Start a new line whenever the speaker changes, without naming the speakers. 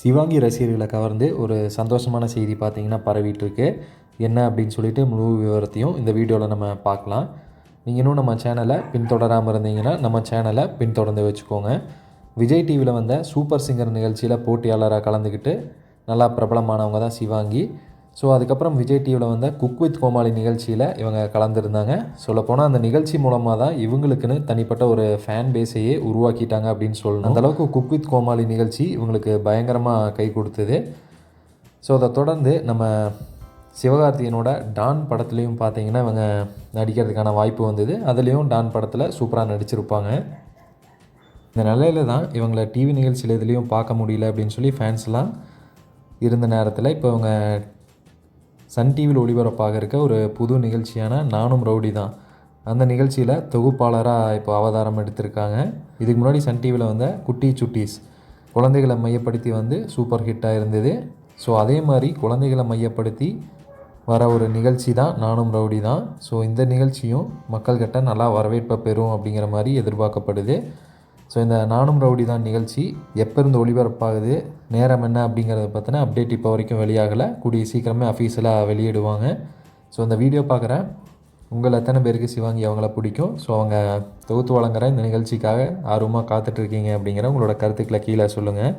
சிவாங்கி ரசிகர்களை கவர்ந்து ஒரு சந்தோஷமான செய்தி பார்த்தீங்கன்னா பரவிட்டுருக்கு. என்ன அப்படின்னு சொல்லிட்டு முழு விவரத்தையும் இந்த வீடியோவில் நம்ம பார்க்கலாம். நீங்கள் இன்னும் நம்ம சேனலை பின்தொடராமல் இருந்தீங்கன்னா நம்ம சேனலை பின்தொடர்ந்து வச்சுக்கோங்க. விஜய் டிவியில் வந்த சூப்பர் சிங்கர் நிகழ்ச்சியில் போட்டியாளராக கலந்துக்கிட்டு நல்லா பிரபலமானவங்க தான் சிவாங்கி. ஸோ அதுக்கப்புறம் விஜய் டிவியில் வந்த குக் வித் கோமாளி நிகழ்ச்சியில் இவங்க கலந்துருந்தாங்க. சொல்லப்போனால் அந்த நிகழ்ச்சி மூலமாக தான் இவங்களுக்குன்னு தனிப்பட்ட ஒரு ஃபேன் பேஸையே உருவாக்கிட்டாங்க அப்படின்னு சொல்லணும். அந்தளவுக்கு குக் வித் கோமாளி நிகழ்ச்சி இவங்களுக்கு பயங்கரமாக கை கொடுத்தது. ஸோ அதை தொடர்ந்து நம்ம சிவகார்த்திகேயனோட டான் படத்துலேயும் பார்த்தீங்கன்னா இவங்க நடிக்கிறதுக்கான வாய்ப்பு வந்தது. அதுலேயும் டான் படத்தில் சூப்பராக நடிச்சிருப்பாங்க. இந்த நிலையில தான் இவங்களை டிவி நிகழ்ச்சியில் எதுலேயும் பார்க்க முடியல அப்படின்னு சொல்லி ஃபேன்ஸ்லாம் இருந்த நேரத்தில் இப்போ இவங்க சன் டிவியில் ஒளிபரப்பாக இருக்க ஒரு புது நிகழ்ச்சியான நானும் ரவுடி தான். அந்த நிகழ்ச்சியில் தொகுப்பாளராக இப்போ அவதாரம் எடுத்திருக்காங்க. இதுக்கு முன்னாடி சன் டிவியில் வந்த குட்டி சுட்டீஸ். குழந்தைகளை மையப்படுத்தி வந்து சூப்பர் ஹிட்டாக இருந்தது. ஸோ அதே மாதிரி குழந்தைகளை மையப்படுத்தி வர ஒரு நிகழ்ச்சி தான் நானும் ரவுடி தான். ஸோ இந்த நிகழ்ச்சியும் மக்கள்கிட்ட நல்லா வரவேற்பை பெறும் அப்படிங்கிற மாதிரி எதிர்பார்க்கப்படுது. ஸோ இந்த நானும் ரவுடி தான் நிகழ்ச்சி. எப்போ இருந்து ஒளிபரப்பாகுது நேரம் என்ன அப்படிங்கிறத பற்றின அப்டேட் இப்போ வரைக்கும் வெளியாகலை. கூடிய சீக்கிரமே அஃபீஷியலாக வெளியிடுவாங்க. ஸோ இந்த வீடியோ பார்க்குறேன் உங்கள் எத்தனை பேருக்கு சிவாங்கி அவங்கள பிடிக்கும்? ஸோ அவங்க தொகுத்து வழங்குற இந்த நிகழ்ச்சிக்காக ஆர்வமாக காத்துட்ருக்கீங்க அப்படிங்கிற உங்களோட கருத்துக்களை கீழே சொல்லுங்கள்